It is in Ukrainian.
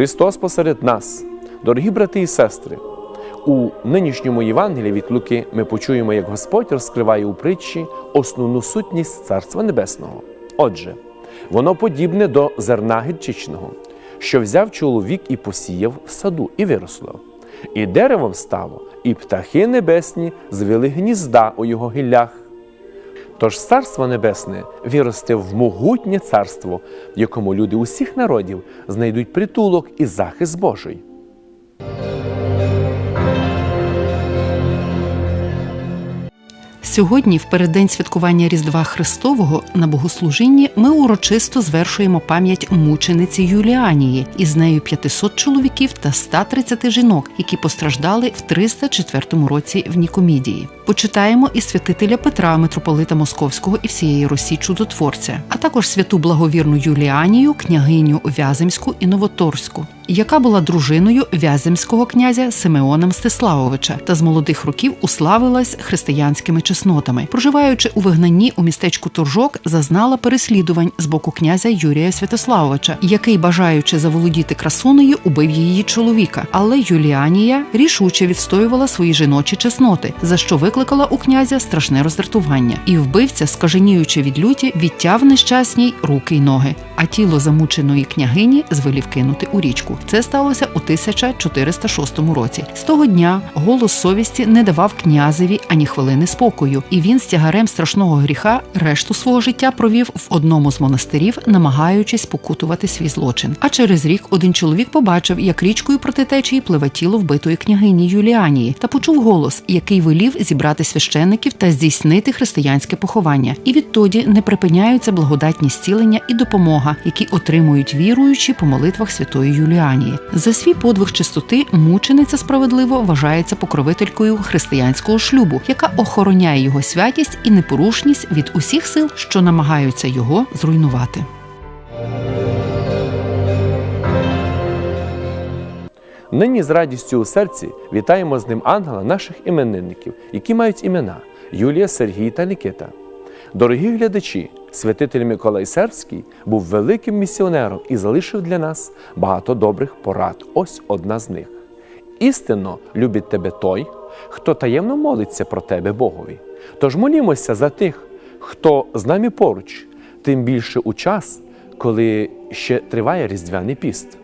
Христос посеред нас, дорогі брати і сестри. У нинішньому Євангелії від Луки ми почуємо, як Господь розкриває у притчі основну сутність Царства Небесного. Отже, воно подібне до зерна гірчичного, що взяв чоловік і посіяв в саду, і виросло. І деревом стало, і птахи небесні звели гнізда у його гіллях. Тож царство небесне виросте в могутнє царство, в якому люди усіх народів знайдуть притулок і захист Божий. Сьогодні, в переддень святкування Різдва Христового, на богослужінні ми урочисто звершуємо пам'ять мучениці Юліанії із нею 500 чоловіків та 130 жінок, які постраждали в 304 році в Нікомідії. Почитаємо і святителя Петра, митрополита Московського і всієї Росі чудотворця, а також святу благовірну Юліанію, княгиню Вяземську і Новоторську яка була дружиною вяземського князя Симеона Мстиславовича та з молодих років уславилась християнськими чеснотами. Проживаючи у вигнанні у містечку Торжок, зазнала переслідувань з боку князя Юрія Святославовича, який, бажаючи заволодіти красунею, убив її чоловіка. Але Юліанія рішуче відстоювала свої жіночі чесноти, за що викликала у князя страшне роздратування. І вбивця, скаженіючи від люті, відтяв нещасній руки й ноги, а тіло замученої княгині звелів кинути у річку. Це сталося у 1406 році. З того дня голос совісті не давав князеві ані хвилини спокою, і він з тягарем страшного гріха решту свого життя провів в одному з монастирів, намагаючись покутувати свій злочин. А через рік один чоловік побачив, як річкою проти течії пливе тіло вбитої княгині Юліанії, та почув голос, який велів зібрати священників та здійснити християнське поховання. І відтоді не припиняються благодатні зцілення і допомога, які отримують віруючі по молитвах святої Юліанії. За свій подвиг чистоти мучениця справедливо вважається покровителькою християнського шлюбу, яка охороняє його святість і непорушність від усіх сил, що намагаються його зруйнувати. Нині з радістю у серці вітаємо з ним ангела наших іменинників, які мають імена Юлія, Сергій та Нікита. Дорогі глядачі, святитель Миколай Сербський був великим місіонером і залишив для нас багато добрих порад. Ось одна з них. Істинно любить тебе той, хто таємно молиться про тебе Богові. Тож молімося за тих, хто з нами поруч, тим більше у час, коли ще триває Різдвяний піст.